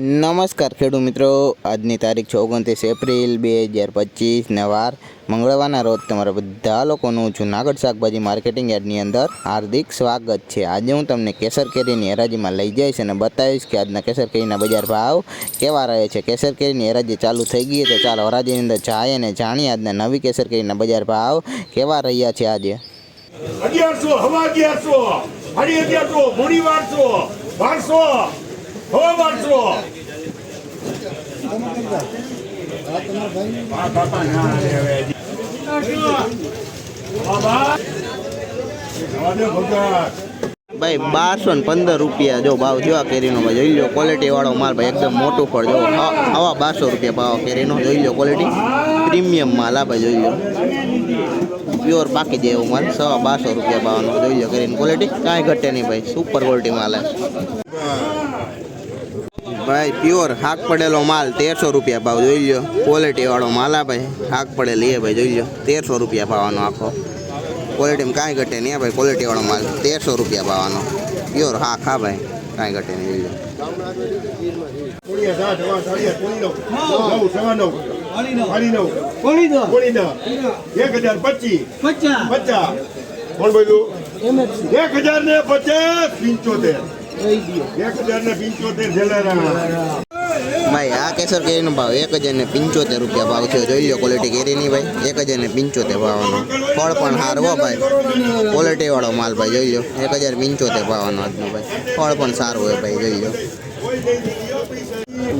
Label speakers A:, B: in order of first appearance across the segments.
A: નમસ્કાર ખેડૂત મિત્રો. આજની તારીખ છે ઓગણત્રીસ એપ્રિલ બે હજાર પચીસને વાર મંગળવારના રોજ તમારા બધા લોકોનું જૂનાગઢ શાકભાજી માર્કેટિંગ યાર્ડની અંદર હાર્દિક સ્વાગત છે. આજે હું તમને કેસર કેરીની હરાજીમાં લઈ જઈશ અને બતાવીશ કે આજના કેસર કેરીના બજાર ભાવ કેવા રહે છે. કેસર કેરીની હરાજી ચાલુ થઈ ગઈ તો ચાલો હરાજીની અંદર જાય અને જાણીએ આજના નવી કેસર કેરીના બજાર ભાવ કેવા રહ્યા છે આજે.
B: અગિયારસો, હવા અગિયારસો અગિયારસો, મૂડી બારસો બારસો ભગત
A: ભાઈ, બારસો ને પંદર રૂપિયા જો ભાવ જેવા કેરીનો ભાઈ. જોઈ લો ક્વોલિટી વાળો માલ ભાઈ, એકદમ મોટું ફળ. જો આવા બારસો રૂપિયા ભાવ કેરીનો. જોઈ લો ક્વોલિટી પ્રીમિયમ માલ આ ભાઈ, જોઈ લો પ્યોર પાકી જેવો માલ, સવા બારસો રૂપિયા ભાવનો. જોઈ લો કેરીની ક્વોલિટી કાંઈ ઘટે નહીં ભાઈ સુપર ક્વોલિટી માલ હે ભાઈ પ્યોર હાક પડેલો માલ તેરસો રૂપિયા ભાવ જોઈ લો ક્વોલિટી વાળો માલ આ ભાઈ હાક પડેલી એ ભાઈ જોઈ લો તેરસો રૂપિયા ભાવનો આખો. ક્વોલિટીમાં કાંઈ ઘટે નહીં હા ભાઈ ક્વોલિટી વાળો માલ. તેરસો રૂપિયા ભાવનો. પ્યોર હા ખા ભાઈ કાંઈ ઘટે નહીં જોઈ લો
B: એક હજાર ને પચાસ પંચોતેર.
A: ભાઈ, આ કેસર કેરીનો ભાવ એક હજાર ને પંચોતેર રૂપિયા ભાવ છે જોઈ લો ક્વોલિટી કેરીની ભાઈ. એક હજાર ને પંચોતેર ભાવનો. ફળ પણ સારું ભાઈ. ક્વોલિટી વાળો માલ ભાઈ, જોઈ લો. એક હજાર પંચોતેર ભાવનો આજનો ભાઈ. ફળ પણ સારું હોય ભાઈ, જોઈ લો.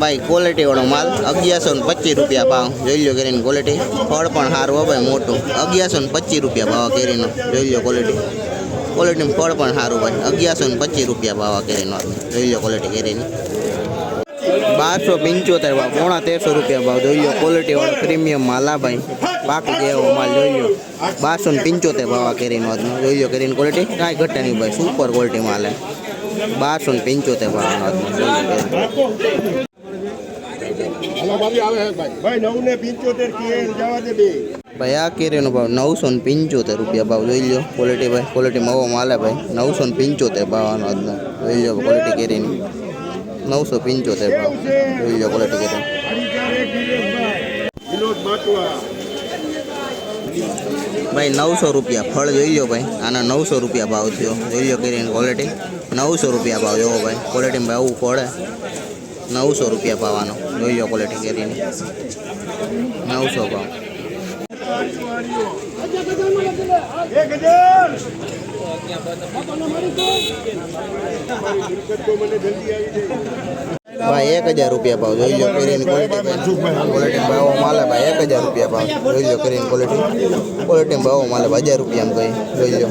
A: ભાઈ ક્વોલિટી વાળો માલ અગિયારસો ને પચીસ રૂપિયા ભાવ. જોઈ લો કેરીની ક્વોલિટી ફળ પણ સારું હોય ભાઈ, મોટું. અગિયારસો ને પચીસ રૂપિયા ભાવ કેરીનો. જોઈ લો ક્વોલિટી ક્વોલિટીનું ફળ પણ સારું ભાઈ અગિયારસો ને પચીસ રૂપિયા ભાવ આ કેરીનો જોઈ લો ક્વોલિટી કેરીની. બારસો પંચોતેર ભાવ પોણા તેરસો રૂપિયા ભાવ. જોઈ લો ક્વોલિટી વાળો પ્રીમિયમ માલ આ ભાઈ. બાકી જેવો માલ જોઈ લો. બારસો ને પંચોતેર ભાવ આ કેરીનો આજનો જોઈ લો કેરીની ક્વોલિટી કાંઈ ઘટે નહીં ભાઈ. સુપર ક્વોલિટી માલ હે બારસો ને પંચોતેર ભાવનો આજનો જોઈ લો કેરી.
B: ભાઈ. નવ ને પંચોતેર કે જવા દે બે.
A: ભાઈ, આ કેરીનો ભાવ નવસો ને પંચોતેર રૂપિયા ભાવ, જોઈ લો ક્વોલિટી ભાઈ ક્વોલિટી મવો માલે ભાઈ. નવસો ને પંચોતેર ભાવનો આજનો, જોઈ લો ક્વોલિટી કેરીની. નવસો પંચોતેર ભાવ, જોઈ લો ક્વોલિટી
B: કેરી.
A: ભાઈ, નવસો રૂપિયા ફળ, જોઈ લો ભાઈ, આના નવસો રૂપિયા ભાવ થયો, જોઈ લો કેરીની ક્વોલિટી નવસો રૂપિયા ભાવ, જોવો ભાઈ ક્વોલિટીમાં આવું પડે. નવસો રૂપિયા ભાવવાનો જોઈ લો ક્વોલિટી કેરીની. નવસો ભાવ.
B: એક હજાર
A: ભાઈ એક હજાર રૂપિયા ભાવ જોઈ લો કરીને ક્વોલિટી ક્વોલિટી ભાવ માલે ભાઈ એક હજાર રૂપિયા ભાવ જોઈ લો કરીને ક્વોલિટી ક્વોલિટી ભાવો માલે ભાઈ હજાર રૂપિયામાં કહી જોઈ લો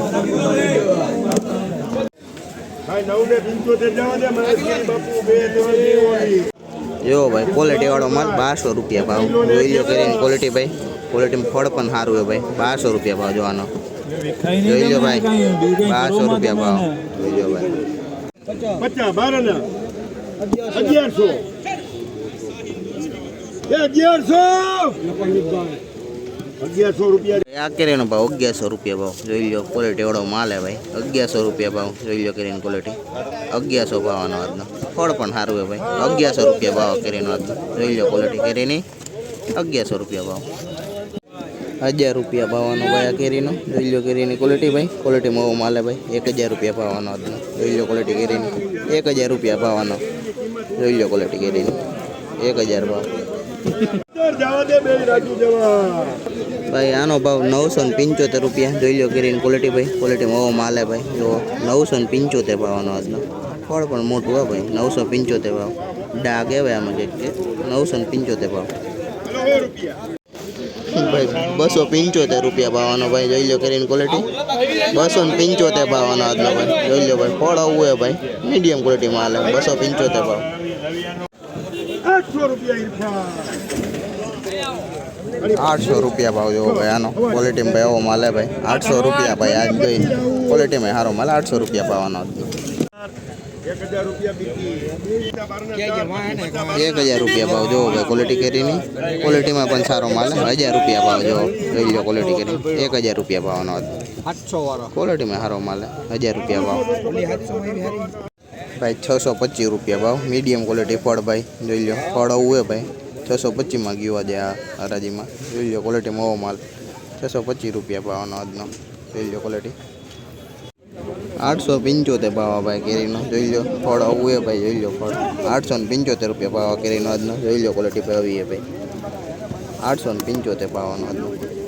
B: ભાઈ નવ ને પંચોતેર જવા દે મારા બાપુ બે જવા.
A: જો ભાઈ ક્વોલિટી વાળો માલ બારસો રૂપિયા ભાવ. જોઈ લો કેરીની ક્વોલિટી ભાઈ. ક્વોલિટીમાં ફળ પણ સારું હોય ભાઈ. બારસો રૂપિયા ભાવ જોવાનો. જોઈ લો ભાઈ, બારસો રૂપિયા ભાવ. જોઈ લો ભાઈ.
B: અગિયારસો. અગિયારસો.
A: આ કેરીનો ભાવ, અગિયારસો રૂપિયા ભાવ. જોઈ લો ક્વોલિટી વાળો માલ હે ભાઈ. અગિયારસો રૂપિયા ભાવ, જોઈ લો કેરીની ક્વોલિટી અગિયારસો ભાવનો આજનો. ફળ પણ સારું હોય ભાઈ. અગિયારસો રૂપિયા ભાવ કેરીનો આજનો. જોઈ લો ક્વોલિટી કેરીની. અગિયારસો રૂપિયા ભાવ. હજાર રૂપિયા ભાવવાનો ભાઈ આ કેરીનો. જોઈ લો કેરીની ક્વોલિટી ભાઈ. ક્વોલિટી મોવો માલે ભાઈ. એક હજાર રૂપિયા ભાવવાનો આજનો. જોઈ લો ક્વોલિટી કેરીની. એક હજાર રૂપિયા ભાવવાનો જોઈ લો ક્વોલિટી કેરીની. એક હજાર ભાવ. ભાઈ, આનો ભાવ નવસો ને પંચોતેર રૂપિયા. જોઈ લો કરીને ક્વોલિટી ભાઈ. ક્વોલિટી મોવો માલે ભાઈ. જો નવસો ને પંચોતેર ભાવનો આજનો. ફળ પણ મોટું હોય ભાઈ. નવસો પંચોતેર ભાવ. ડા કહેવાય આમાં કંઈક કે નવસો ને પંચોતેર ભાવ. ભાઈ, બસો પંચોતેર રૂપિયા ભાવનો ભાઈ. જોઈ લો કરીને ક્વોલિટી બસો ને પંચોતેર ભાવનો આજનો ભાઈ. જોઈ લો ભાઈ, ફળ આવું હોય ભાઈ. મીડિયમ ક્વોલિટીમાં હાલે. બસો પંચોતેર ભાવ.
B: આઠસો રૂપિયા
A: આઠસો રૂપિયા ભાવ જોવો ભાઈ આનો. ક્વોલિટીમાં ભાઈ એવો માલે ભાઈ. આઠસો રૂપિયા ભાઈ આજ ગઈ. ક્વોલિટીમાં સારો માલે. આઠસો રૂપિયા ભાવનો
B: એક હજાર રૂપિયા
A: એક હજાર રૂપિયા ભાવ જોવો ભાઈ ક્વોલિટી કેરીની. ક્વોલિટીમાં પણ સારો માલ હજાર રૂપિયા ભાવ જોવો. લઈ લો ક્વોલિટી કેરી એક હજાર રૂપિયા ભાવનો
C: આઠસો વાળો.
A: ક્વોલિટીમાં સારો માલ હજાર રૂપિયા ભાવ. ભાઈ, છસો પચીસ રૂપિયા ભાવ. મીડિયમ ક્વોલિટી ફળ ભાઈ, જોઈ લો ફળ આવું હે ભાઈ. છસો પચીસમાં ગયું આજે આ હરાજીમાં. જોઈ લો ક્વોલિટી મોવો માલ. છસો પચીસ રૂપિયા ભાવનો આજનો. જોઈ લો ક્વોલિટી આઠસો પંચોતેર ભાવ ભાઈ કેરીનો. જોઈ લો ફળ આવું હે ભાઈ, જોઈ લો ફળ. આઠસો ને પંચોતેર રૂપિયા ભાવ કેરીનો આજનો. જોઈ લો ક્વોલિટી હે ભાઈ. આઠસો ને પંચોતેર ભાવનો આજનો.